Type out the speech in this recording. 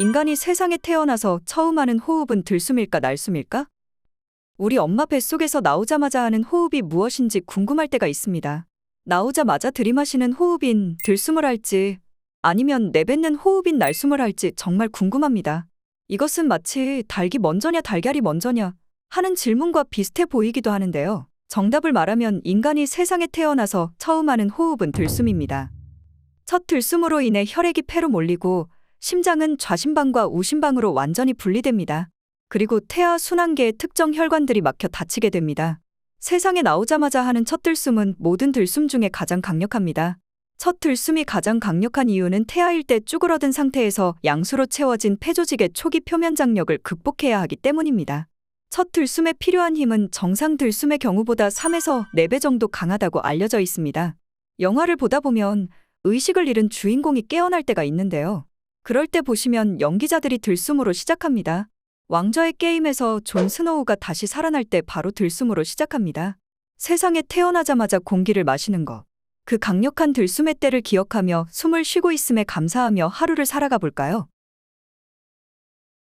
인간이 세상에 태어나서 처음 하는 호흡은 들숨일까 날숨일까? 우리 엄마 뱃속에서 나오자마자 하는 호흡이 무엇인지 궁금할 때가 있습니다. 나오자마자 들이마시는 호흡인 들숨을 할지 아니면 내뱉는 호흡인 날숨을 할지 정말 궁금합니다. 이것은 마치 닭이 먼저냐 달걀이 먼저냐 하는 질문과 비슷해 보이기도 하는데요. 정답을 말하면 인간이 세상에 태어나서 처음 하는 호흡은 들숨입니다. 첫 들숨으로 인해 혈액이 폐로 몰리고 심장은 좌심방과 우심방으로 완전히 분리됩니다. 그리고 태아 순환계의 특정 혈관들이 막혀 다치게 됩니다. 세상에 나오자마자 하는 첫 들숨은 모든 들숨 중에 가장 강력합니다. 첫 들숨이 가장 강력한 이유는 태아일 때 쭈그러든 상태에서 양수로 채워진 폐조직의 초기 표면 장력을 극복해야 하기 때문입니다. 첫 들숨에 필요한 힘은 정상 들숨의 경우보다 3에서 4배 정도 강하다고 알려져 있습니다. 영화를 보다 보면 의식을 잃은 주인공이 깨어날 때가 있는데요. 그럴 때 보시면 연기자들이 들숨으로 시작합니다. 왕좌의 게임에서 존 스노우가 다시 살아날 때 바로 들숨으로 시작합니다. 세상에 태어나자마자 공기를 마시는 것. 그 강력한 들숨의 때를 기억하며 숨을 쉬고 있음에 감사하며 하루를 살아가 볼까요?